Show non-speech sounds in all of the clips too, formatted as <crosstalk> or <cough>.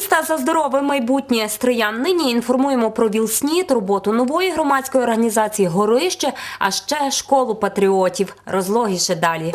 міста за здорове майбутнє Стриян. Нині інформуємо про Вілсніт, роботу нової громадської організації Горище, а ще школу патріотів. Розлогіше далі.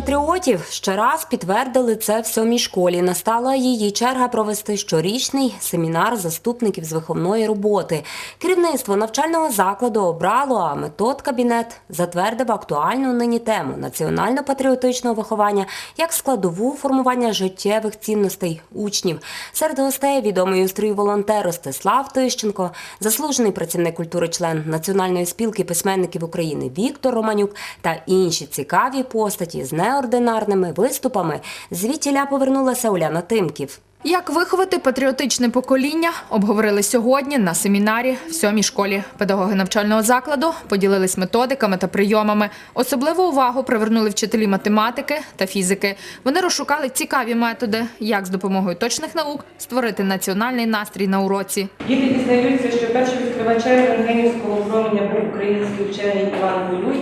Патріотів. Ще раз підтвердили це в сьомій школі. Настала її черга провести щорічний семінар заступників з виховної роботи. Керівництво навчального закладу обрало, а метод кабінет затвердив актуальну нині тему національно-патріотичного виховання як складову формування життєвих цінностей учнів. Серед гостей відомий устрій волонтер Ростислав Тищенко, заслужений працівник культури, член Національної спілки письменників України Віктор Романюк та інші цікаві постаті з неординарними виступами. Звідтіля повернулася Уляна Тимків. Як виховати патріотичне покоління, обговорили сьогодні на семінарі в сьомій школі. Педагоги навчального закладу поділились методиками та прийомами. Особливу увагу привернули вчителі математики та фізики. Вони розшукали цікаві методи, як з допомогою точних наук створити національний настрій на уроці. Діти дізнаються, що першим відкривачем рентгенівського променя був український вчений Іван Голюй,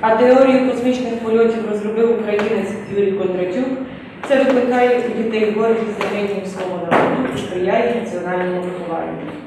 а теорію космічних польотів розробив українець Юрій Кондратюк. Це викликає у дітей гордість за генієм свого народу і сприяє національному вихованню.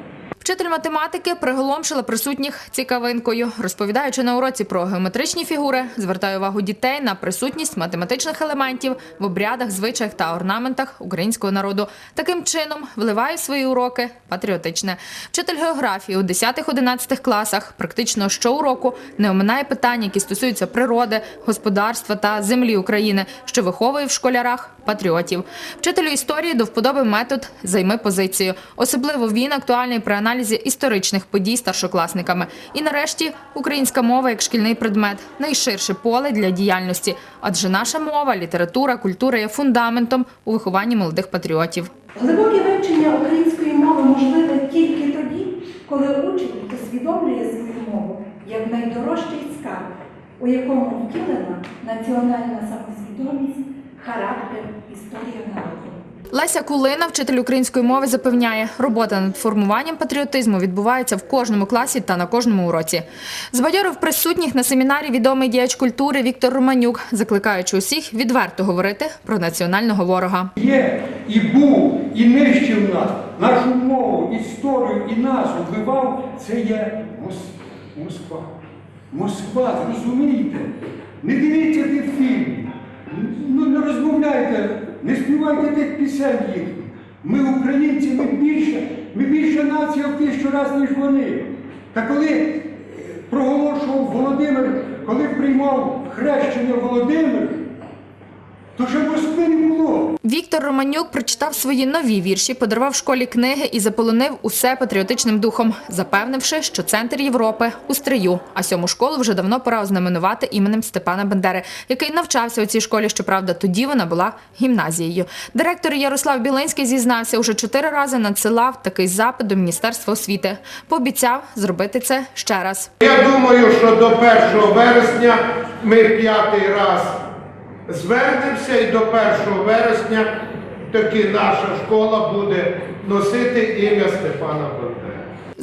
Вчитель математики приголомшила присутніх цікавинкою, розповідаючи на уроці про геометричні фігури, звертає увагу дітей на присутність математичних елементів в обрядах, звичаях та орнаментах українського народу. Таким чином вливає свої уроки патріотичне. Вчитель географії у 10-11 класах практично щоуроку не оминає питання, які стосуються природи, господарства та землі України, що виховує в школярах патріотів. Вчителю історії до вподоби метод займи позицію. Особливо він актуальний при аналізі історичних подій старшокласниками. І нарешті українська мова як шкільний предмет найширше поле для діяльності, адже наша мова, література, культура є фундаментом у вихованні молодих патріотів. Глибоке вивчення української мови можливе тільки тоді, коли учень усвідомлює свою мову як найдорожчий скарб, у якому втілена національна самосвідомість, характер, історія народу. Леся Кулина, вчитель української мови, запевняє, робота над формуванням патріотизму відбувається в кожному класі та на кожному уроці. Збадьорив присутніх на семінарі відомий діяч культури Віктор Романюк, закликаючи усіх відверто говорити про національного ворога. Є і був, і нищив нас, нашу мову, історію і нас вбивав, це є Москва. Москва, зрозумієте? Не дивіться тих співайте тих пісень їх. Ми українці, ми більше, ми більше нація в тисячу разів, ніж вони. Та коли е, проголошував Володимир, коли приймав хрещення Володимир, то не було. Віктор Романюк прочитав свої нові вірші, подарував школі книги і заполонив усе патріотичним духом, запевнивши, що центр Європи у стрию. А сьому школу вже давно пора ознаменувати іменем Степана Бендери, який навчався у цій школі. Щоправда, тоді вона була гімназією. Директор Ярослав Білинський зізнався, уже чотири рази надсилав такий запит до міністерства освіти. Пообіцяв зробити це ще раз. Я думаю, що до 1 вересня ми п'ятий раз звернемося і до 1 вересня таки наша школа буде носити ім'я Степана Бандери.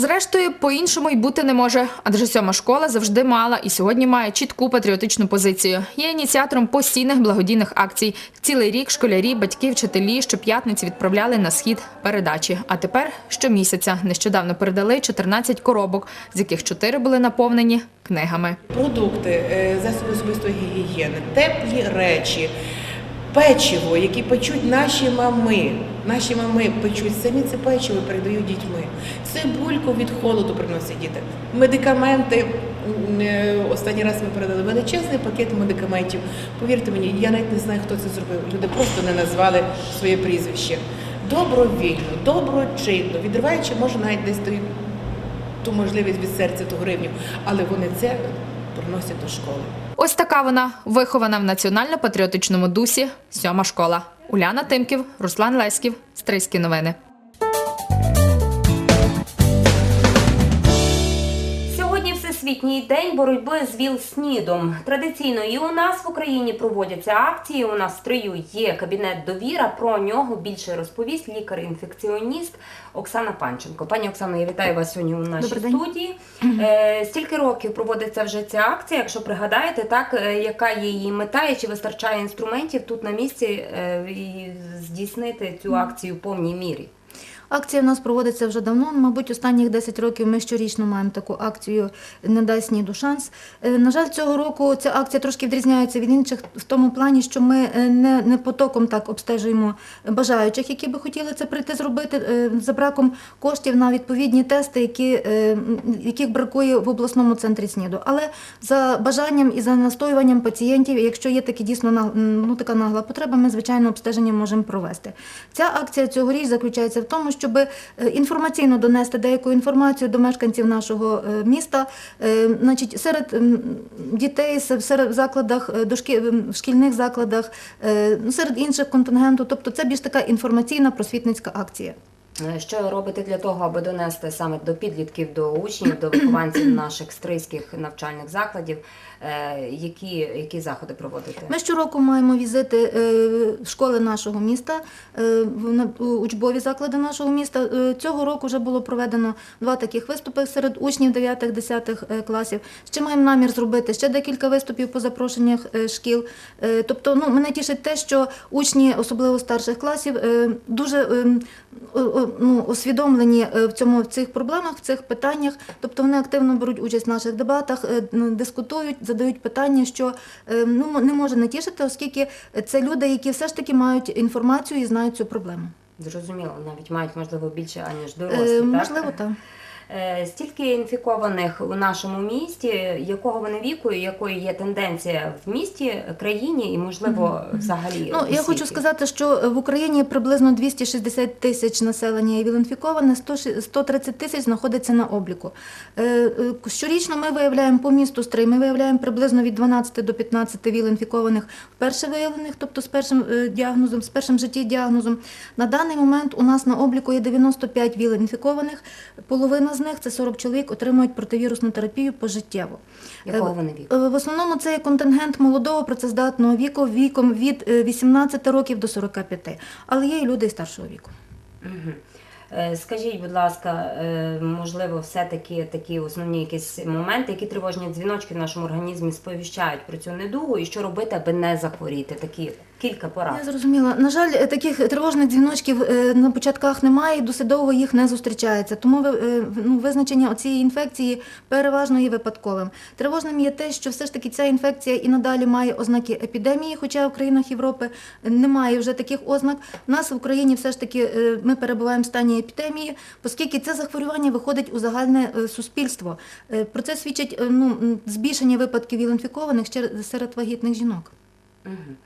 Зрештою, по-іншому й бути не може, адже сьома школа завжди мала і сьогодні має чітку патріотичну позицію. Є ініціатором постійних благодійних акцій. Цілий рік школярі, батьки, вчителі щоп'ятниці відправляли на схід передачі. А тепер щомісяця нещодавно передали 14 коробок, з яких 4 були наповнені книгами. продукти, е, засоби особистої гігієни, теплі речі, печиво, які печуть наші мами. Наші мами печуть самі це печиво передають дітьми. Цибульку від холоду приносять діти. Медикаменти. е, Останній раз ми передали величезний пакет медикаментів. Повірте мені, я навіть не знаю, хто це зробив. Люди просто не назвали своє прізвище. Добровільно, доброчинно, відриваючи, може навіть десь ту, ту можливість від серця, ту гривню, але вони це приносять до школи. Ось така вона вихована в національно-патріотичному дусі. Сьома школа. Уляна Тимків, Руслан Леськів. Стрийські новини. Всесвітній день боротьби з ВІЛ-СНІДом. Традиційно і у нас в Україні проводяться акції. У нас в стрию є кабінет довіра. Про нього більше розповість лікар-інфекціоніст Оксана Панченко. Пані Оксано, я вітаю вас сьогодні у нашій Добрий студії. Е, стільки років проводиться вже ця акція. Якщо пригадаєте, так е, яка є її мета і чи вистачає інструментів тут на місці е, здійснити цю акцію в повній мірі? Акція в нас проводиться вже давно. Мабуть, останніх 10 років ми щорічно маємо таку акцію Не дай сніду шанс. Е, На жаль, цього року ця акція трошки відрізняється від інших в тому плані, що ми е, не, не потоком так обстежуємо бажаючих, які би хотіли це прийти зробити е, за браком коштів на відповідні тести, які, яких бракує в обласному центрі СНІДу. Але за бажанням і за настоюванням пацієнтів, якщо є такі дійсно ну, така нагла потреба, ми звичайно обстеження можемо провести. Ця акція цьогоріч заключається в тому, щоб е, інформаційно донести деяку інформацію до мешканців нашого е, міста. Е, Значить, серед дітей, се- серед закладах, в шкільних закладах, серед інших контингенту. Тобто це більш така інформаційна просвітницька акція. Що ви робите для того, аби донести саме до підлітків, до учнів, до вихованців <clears throat> наших стрийських навчальних закладів? Е, Які, які заходи проводите? Ми щороку маємо візити е, школи нашого міста, е, учбові заклади нашого міста. Цього року вже було проведено два таких виступи серед учнів 9-10 е, класів. Ще маємо намір зробити ще декілька виступів по запрошеннях шкіл. Тобто, ну мене тішить те, що учні, особливо старших класів, дуже ну, освідомлені е, в цьому в цих проблемах, в цих питаннях. Тобто вони активно беруть участь в наших дебатах, дискутують, задають питання, що е, ну, не може не тішити, оскільки це люди, які все ж таки мають інформацію і знають цю проблему. Зрозуміло, навіть мають можливо більше аніж Е, дорослі. так? Можливо, так. Е, Стільки інфікованих у нашому місті, якого вони віку, якої є тенденція в місті, країні і можливо взагалі. Ну, я хочу сказати, що в Україні приблизно 260 тисяч населення є віл-інфіковане, 130 тисяч знаходиться на обліку. Е, е, Щорічно ми виявляємо по місту Стрий, ми виявляємо приблизно від 12 до 15 віл-інфікованих вперше виявлених, тобто з першим діагнозом, з першим житті діагнозом. На даний момент у нас на обліку є 95 віл-інфікованих, половина з них, це 40 чоловік, отримують противірусну терапію пожиттєво. Якого Е, вони віку? Е, В основному це контингент молодого працездатного віку, віком від е, 18 років до 45. Але є і люди і старшого віку. Е, Скажіть, будь ласка, е, можливо, все-таки такі основні якісь моменти, які тривожні дзвіночки в нашому організмі сповіщають про цю недугу, і що робити, аби не захворіти? Такі кілька порад. Я зрозуміла. На жаль, е, таких тривожних дзвіночків е, на початках немає, і досить довго їх не зустрічається. Тому е, ну, визначення цієї інфекції переважно є випадковим. Тривожним є те, що все ж таки ця інфекція і надалі має ознаки епідемії, хоча в країнах Європи немає вже таких ознак. У нас в Україні все ж таки ми перебуваємо в стані епідемії, оскільки це захворювання виходить у загальне суспільство. Про це свідчить ну, збільшення випадків віл-інфікованих серед вагітних жінок. Мгм.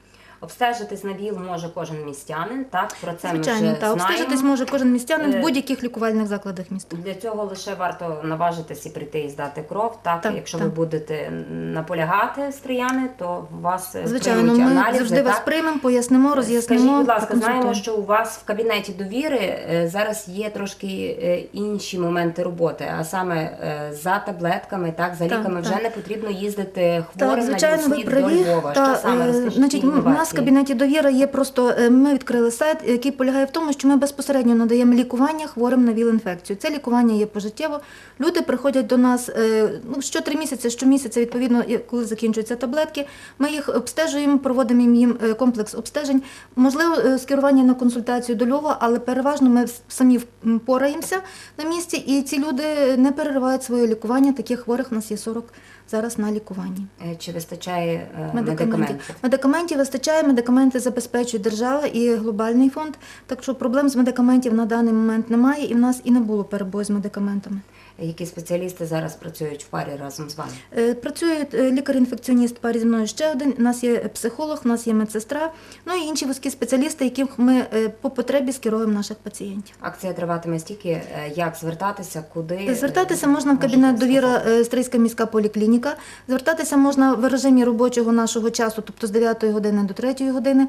Обстежитись на ВІЛ може кожен містянин, так? Про це ми вже та знаємо. обстежитись може кожен містянин Е, в будь-яких лікувальних закладах міста. Для цього лише варто наважитись і прийти і здати кров. Так, Так, якщо так. ви будете наполягати стріяни, то вас е, Звичайно, ми аналізи, завжди вас так? приймемо, пояснимо, роз'яснимо. Скажіть, будь ласка, знаємо, що у вас в кабінеті довіри е, зараз є трошки е, інші моменти роботи, а саме е, за таблетками, так за Так, ліками вже так. не потрібно їздити Так, хворим звичайно, на ви праві. до Львова. Та, що саме е, розкажіть значить, у нас? Кабінеті довіра є просто. е, Ми відкрили сайт, який полягає в тому, що ми безпосередньо надаємо лікування хворим на ВІЛ-інфекцію. Це лікування є пожиттєво. Люди приходять до нас е, ну, що три місяці, щомісяця, відповідно, коли закінчуються таблетки. Ми їх обстежуємо, проводимо їм е, комплекс обстежень. Можливо, скерування на консультацію до Львова, але переважно ми самі впораємося на місці, і ці люди не переривають своє лікування. Таких хворих у нас є 40 зараз на лікуванні. Е, Чи вистачає е, Медикаментів. медикаментів? Медикаментів вистачає, медикаменти забезпечує держава і глобальний фонд. Так що проблем з медикаментів на даний момент немає, і в нас і не було перебою з медикаментами. Які спеціалісти зараз працюють в парі разом з вами? Е, Працює е, лікар-інфекціоніст в парі зі мною ще один. У нас є психолог, у нас є медсестра, ну і інші вузькі спеціалісти, яких ми е, по потребі скеруємо наших пацієнтів. Акція триватиме стільки, як звертатися, куди Звертатися можна в кабінет довіра Стрийська міська поліклініка. Звертатися можна в режимі робочого нашого часу, тобто з 9 години до 3 години.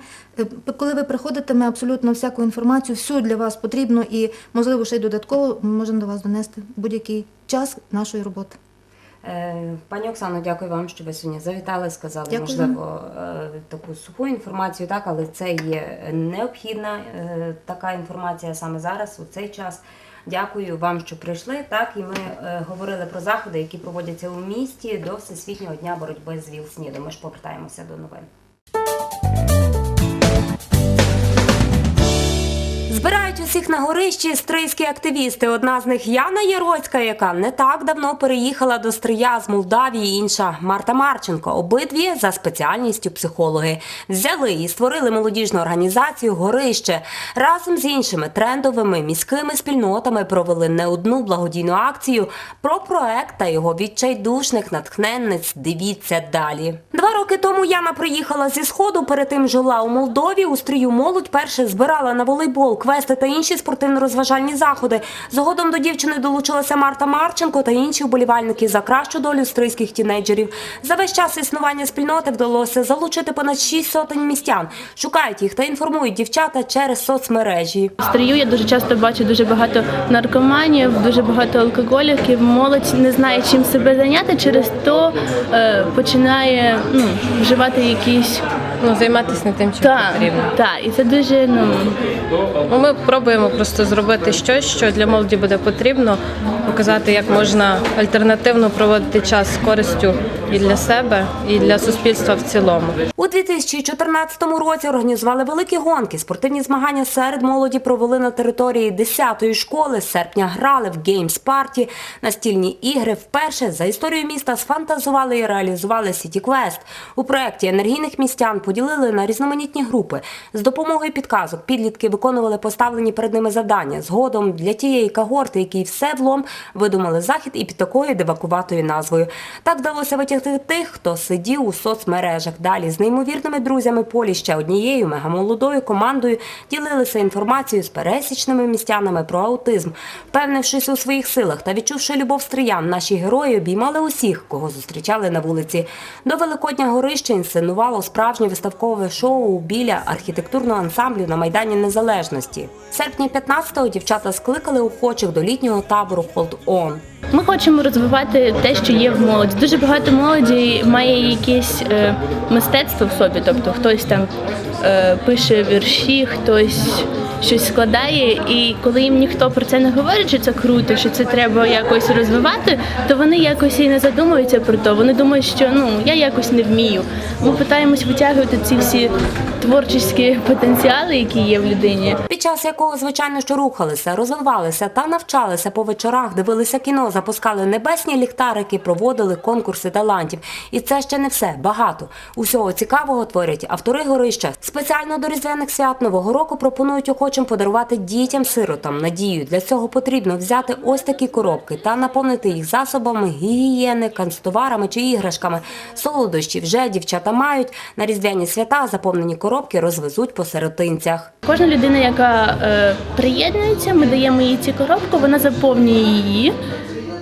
Коли ви приходите, ми абсолютно всяку інформацію, всю для вас потрібну і, можливо, ще й додатково ми можемо до вас донести будь-який час нашої роботи. Е, Пані Оксано, дякую вам, що ви сьогодні завітали, сказали, Дякую. можливо, е, таку суху інформацію, так, але це є необхідна е, така інформація саме зараз, у цей час. Дякую вам, що прийшли. Так, і ми говорили про заходи, які проводяться у місті до Всесвітнього дня боротьби з ВІЛ-СНІДом. Ми ж повертаємося до новин. Збирають усіх на горищі стрийські активісти. Одна з них Яна Яроцька, яка не так давно переїхала до Стрия з Молдавії. Інша Марта Марченко. Обидві за спеціальністю психологи. Взяли і створили молодіжну організацію Горище разом з іншими трендовими міськими спільнотами провели не одну благодійну акцію про проект та його відчайдушних натхненниць. Дивіться далі. Два роки тому Яна приїхала зі сходу. Перед тим жила у Молдові. У стрію молодь перше збирала на волейбол, квести та інші спортивно-розважальні заходи. Згодом до дівчини долучилася Марта Марченко та інші вболівальники за кращу долю стрийських тінейджерів. За весь час існування спільноти вдалося залучити понад шість сотень містян. Шукають їх та інформують дівчата через соцмережі. В стрію я дуже часто бачу дуже багато наркоманів, дуже багато алкоголіків. Молодь не знає, чим себе зайняти, через то е, починає ну, вживати якісь ну, займатися не тим, чим та, потрібно. та, і це дуже ну Ну, ми пробуємо просто зробити щось, що для молоді буде потрібно, показати, як можна альтернативно проводити час з користю і для себе, і для суспільства в цілому. У 2014 році організували великі гонки. Спортивні змагання серед молоді провели на території 10-ї школи. З серпня грали в Games Party. Настільні ігри вперше за історію міста сфантазували і реалізували City Quest. У проєкті енергійних містян поділили на різноманітні групи. З допомогою підказок підлітки виконували поставлені перед ними завдання. Згодом для тієї когорти, який все влом, видумали захід і під такою дивакуватою назвою. Так вдалося витягти тих, хто сидів у соцмережах. Далі з неймовірними друзями полі ще однією мегамолодою командою ділилися інформацією з пересічними містянами про аутизм. Впевнившись у своїх силах та відчувши любов стріян, наші герої обіймали усіх, кого зустрічали на вулиці. До Великодня горище інсценувало справжнє виставкове шоу біля архітектурного ансамблю на Майдані Незалежності. В серпні 15-го дівчата скликали охочих до літнього табору Hold On. Ми хочемо розвивати те, що є в молоді. Дуже багато молоді має якесь е, мистецтво в собі. Тобто хтось там е, пише вірші, хтось щось складає, і коли їм ніхто про це не говорить, що це круто, що це треба якось розвивати, то вони якось і не задумуються про то. Вони думають, що ну я якось не вмію. Ми питаємось витягувати ці всі творчі потенціали, які є в людині. Під час якого, звичайно, що рухалися, розвивалися та навчалися по вечорах, дивилися кіно, запускали небесні ліхтарики, проводили конкурси талантів. І це ще не все. Багато усього цікавого творять автори горища. Спеціально до різдвяних свят нового року пропонують охочим подарувати дітям-сиротам надію. Для цього потрібно взяти ось такі коробки та наповнити їх засобами гігієни, канцтоварами чи іграшками. Солодощі вже дівчата мають на різдвяні свята заповнені коробки розвезуть по сиротинцях. Кожна людина, яка е, приєднується, ми даємо їй ці коробку, вона заповнює її.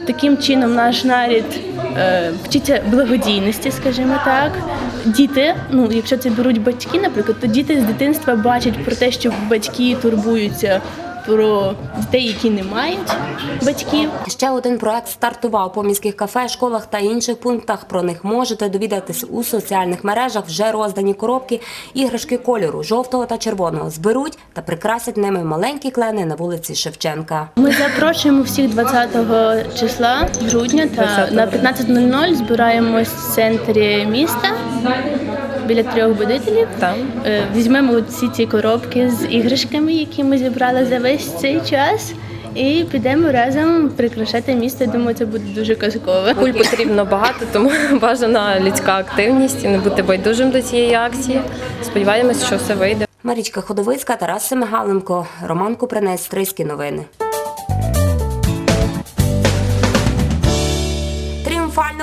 Таким чином наш наряд е, вчиться благодійності, скажімо так. Діти, ну якщо це беруть батьки, наприклад, то діти з дитинства бачать про те, що батьки турбуються про дітей, які не мають батьків. Ще один проект стартував по міських кафе, школах та інших пунктах. Про них можете довідатись у соціальних мережах. Вже роздані коробки, іграшки кольору жовтого та червоного зберуть та прикрасять ними маленькі клени на вулиці Шевченка. Ми запрошуємо всіх 20 числа грудня та на 15.00 збираємось в центрі міста біля трьох будителів. Там Е, Візьмемо всі ці коробки з іграшками, які ми зібрали за весь цей час, і підемо разом прикрашати місто. Думаю, це буде дуже казково. куль потрібно багато, тому <laughs> бажана людська активність і не бути байдужим до цієї акції. Сподіваємось, що все вийде. Марічка Ходовицька, Тарас Семигаленко, Роман Купринець, Стрийські новини.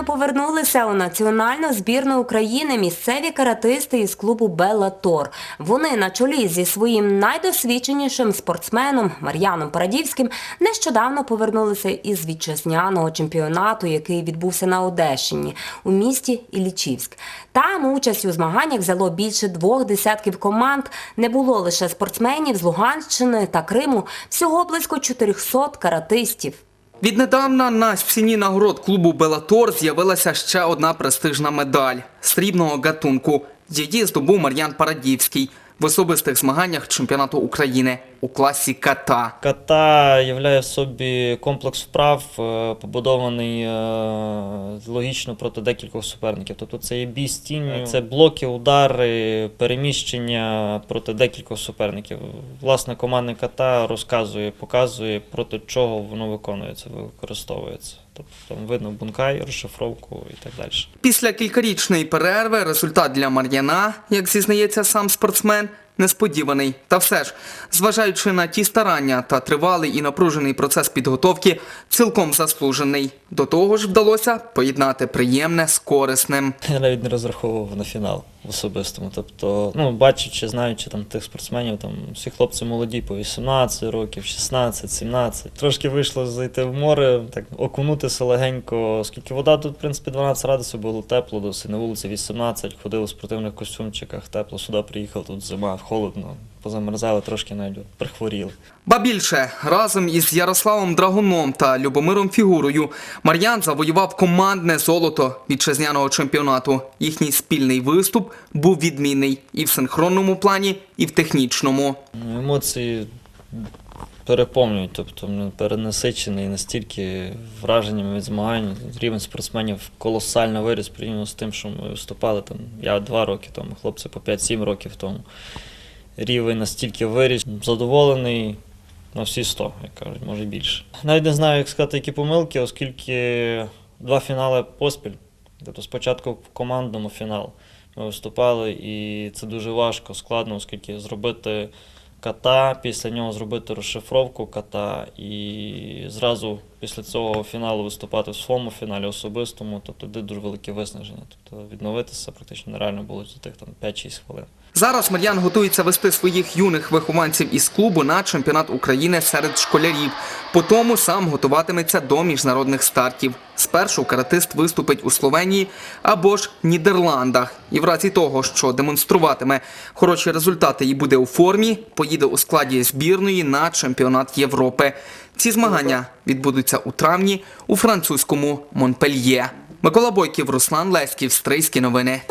Тріумфально повернулися у національну збірну України місцеві каратисти із клубу Беллатор. Вони на чолі зі своїм найдосвідченішим спортсменом Мар'яном Парадівським нещодавно повернулися із вітчизняного чемпіонату, який відбувся на Одещині у місті Іллічівськ. Там участь у змаганнях взяло більше двох десятків команд. Не було лише спортсменів з Луганщини та Криму, всього близько 400 каратистів. Віднедавна на стіні нагород клубу Белатор з'явилася ще одна престижна медаль срібного гатунку. Її здобув Мар'ян Парадівський в особистих змаганнях чемпіонату України у класі ката. Ката являє в собі комплекс вправ, е, побудований е, логічно проти декількох суперників. Тобто це є бій з тінню, це блоки, удари, переміщення проти декількох суперників. Власне, командник ката розказує, показує, проти чого воно виконується, використовується. Тобто там видно бункай, розшифровку і так далі. Після кількарічної перерви результат для Мар'яна, як зізнається сам спортсмен, несподіваний. Та все ж, зважаючи на ті старання та тривалий і напружений процес підготовки, цілком заслужений. До того ж вдалося поєднати приємне з корисним. Я навіть не розраховував на фінал в особистому. Тобто, ну, бачачи, знаючи там тих спортсменів, там всі хлопці молоді по 18 років, 16, 17. Трошки вийшло зайти в море, так окунутися легенько, оскільки вода тут, в принципі, 12 градусів було тепло, досить на вулиці 18, ходили в спортивних костюмчиках, тепло, сюди приїхав, тут зима, холодно, позамерзали, трошки навіть прихворіли. Ба більше разом із Ярославом Драгуном та Любомиром Фігурою Мар'ян завоював командне золото вітчизняного чемпіонату. Їхній спільний виступ був відмінний і в синхронному плані, і в технічному. Емоції переповнюють, тобто ну, перенасичений настільки враженнями від змагань. Рівень спортсменів колосально виріс порівняно з тим, що ми виступали там. Я два роки тому, хлопці по 5-7 років тому. Рівень настільки виріс, задоволений на всі 100, як кажуть, може більше. Навіть не знаю, як сказати, які помилки, оскільки два фінали поспіль. Тобто спочатку в командному фінал ми виступали, і це дуже важко, складно, оскільки зробити ката, після нього зробити розшифровку ката і зразу після цього фіналу виступати в своєму фіналі особистому, тобто де дуже велике виснаження. Тобто відновитися практично нереально було за тих там 5-6 хвилин. Зараз Мар'ян готується вести своїх юних вихованців із клубу на чемпіонат України серед школярів. По тому сам готуватиметься до міжнародних стартів. Спершу каратист виступить у Словенії або ж Нідерландах. І в разі того, що демонструватиме хороші результати і буде у формі, поїде у складі збірної на чемпіонат Європи. Ці змагання відбудуться у травні у французькому Монпельє. Микола Бойків, Руслан Леськів, Стрийські новини.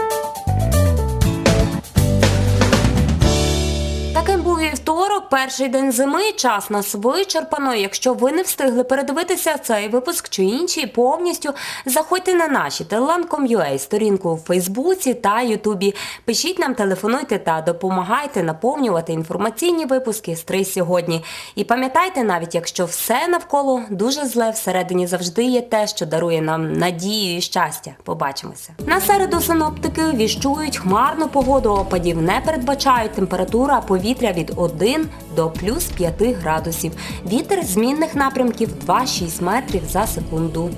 Перший день зими. Час нас вичерпано. Якщо ви не встигли передивитися цей випуск чи інші повністю, заходьте на наші телелан.com.ua, сторінку у Фейсбуці та Ютубі. Пишіть нам, телефонуйте та допомагайте наповнювати інформаційні випуски «Стрий сьогодні. І пам'ятайте, навіть якщо все навколо дуже зле, всередині завжди є те, що дарує нам надію і щастя. Побачимося. На середу синоптики віщують хмарну погоду. Опадів не передбачають. Температура повітря від 1 до плюс 5 градусів. Вітер змінних напрямків 2-6 метрів за секунду.